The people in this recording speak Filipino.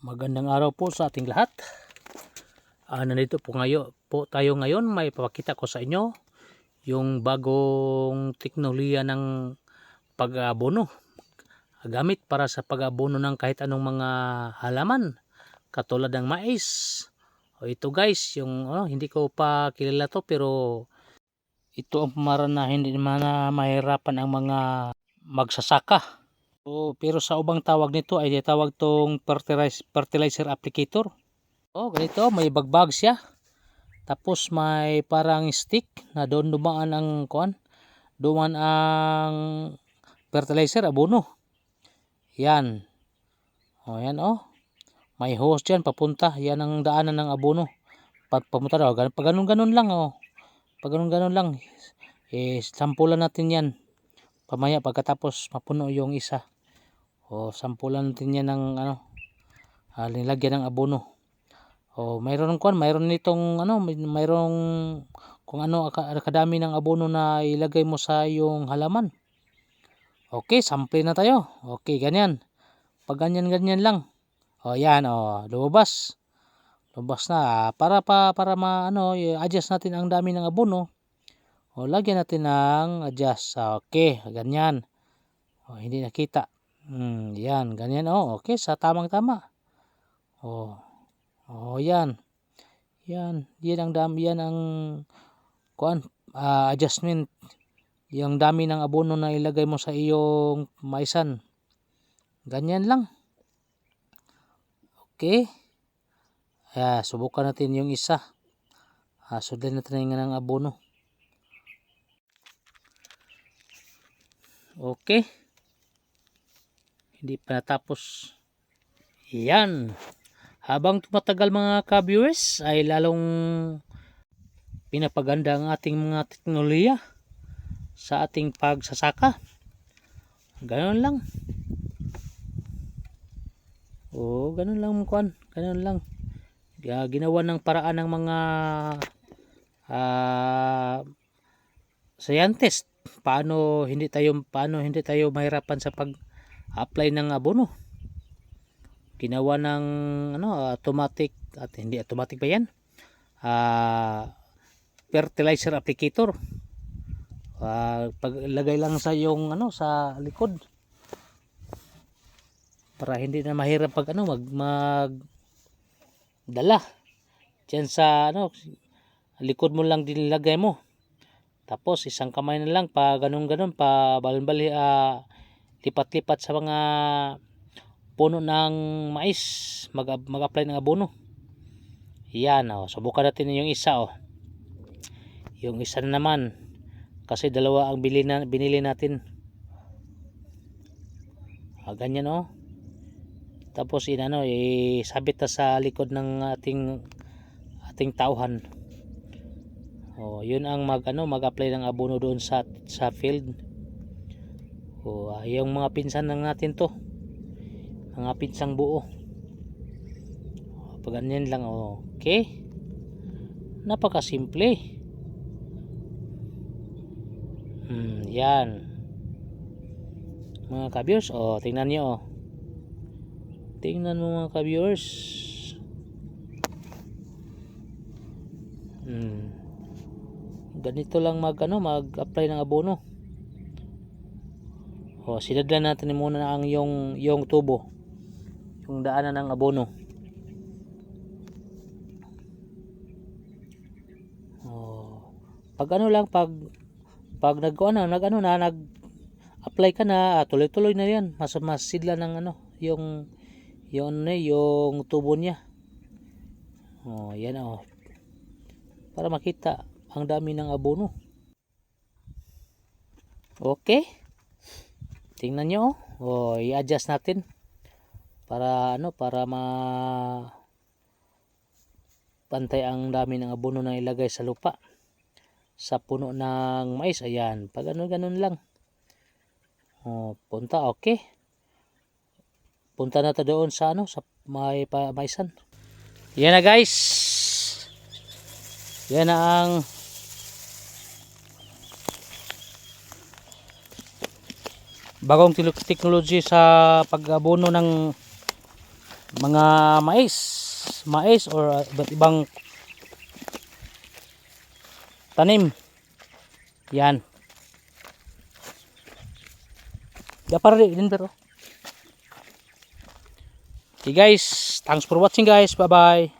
Magandang araw po sa ating lahat. Ah, nandito po ngayon po tayo ngayon may papakita ko sa inyo yung bagong teknolohiya ng pag-abono. Gamit para sa pag-abono ng kahit anong mga halaman katulad ng mais. O ito guys, yung oh, hindi ko pa kilala to pero ito ang pamaran na hindi na mahirapan ang mga magsasaka. O, pero sa ubang tawag nito ay tawag tong fertilizer, applicator. Oh, ganito, may bagbag siya. Tapos may parang stick na doon dumaan ang kuan. Dumaan ang fertilizer abono. Yan. Oh, yan oh. May hose diyan papunta. Yan ang daanan ng abono. Pag papunta daw, gan- pag ganun-ganun lang oh. Pag ganun-ganun lang. Eh, sampulan natin yan. Pamaya pagkatapos mapuno yung isa. O sampulan natin yan ng ano, ah, nilagyan ng abono. O mayroon kuan, mayroon nitong ano, may- mayroong kung ano ka- kadami ng abono na ilagay mo sa yung halaman. Okay, sample na tayo. Okay, ganyan. Pag ganyan ganyan lang. O yan, o lumabas. Lumabas na para pa para ma ano, i-adjust natin ang dami ng abono. O lagyan natin ng adjust. Okay, ganyan. O hindi nakita. Hmm, yan, ganyan oh. Okay, sa tamang tama. Oh. Oh, yan. Yan, yan ang dami yan ang kuan ah, adjustment. Yung dami ng abono na ilagay mo sa iyong maisan. Ganyan lang. Okay. Ah, subukan natin yung isa. Ah, sundan natin ng abono. Okay. Hindi pa natapos. Yan. Habang tumatagal mga ka-viewers ay lalong pinapaganda ang ating mga teknolohiya sa ating pagsasaka. Ganon lang. Oo, ganun lang kuan. Ganun lang. Ginawa ng paraan ng mga ah scientist paano hindi tayo paano hindi tayo mahirapan sa pag-apply ng abono. Ginawa ng ano automatic at hindi automatic ba 'yan? Ah fertilizer applicator. Ah paglagay lang sa yung ano sa likod para hindi na mahirap pag ano mag mag dala diyan sa ano likod mo lang dinilagay mo tapos isang kamay na lang pa ganun ganun pa balon-bali ah, lipat-lipat sa mga puno ng mais. Mag mag-apply ng abono. Yan oh subukan natin yung isa oh. Yung isa na naman kasi dalawa ang bili na, binili natin. Ah, ganyan oh. Tapos inano isabit na sa likod ng ating ating tauhan oh yun ang mag ano mag-apply ng abono doon sa sa field. Oh ah, yung mga pinsan lang natin to. Mga pinsang buo. Oh, pag ganyan lang oh okay. Napakasimple. Hmm yan. Mga kabyos oh tingnan nyo oh. Tingnan mo mga ka-viewers. Hmm. Ganito lang mag ano mag apply ng abono. O sinadlan natin muna ang yung yung tubo. Yung daanan ng abono. Oh pag ano lang pag pag nag ano nag ano na nag apply ka na ah, tuloy-tuloy na yan. Mas mas sidla ng ano yung yung ano yung tubo niya. Oh yan oh para makita ang dami ng abono. Okay. Tingnan nyo oh, oh i-adjust natin. Para ano para ma pantay ang dami ng abono na ilagay sa lupa. Sa puno ng mais ayan. Pag ano ganun lang. Oh punta okay. Punta na to doon sa ano sa may maisan. Yan na guys. Yan na ang bagong technology sa pag-abono ng mga mais. Mais or uh, iba't ibang tanim. Yan. Gapar din pero Okay guys, thanks for watching guys. Bye bye.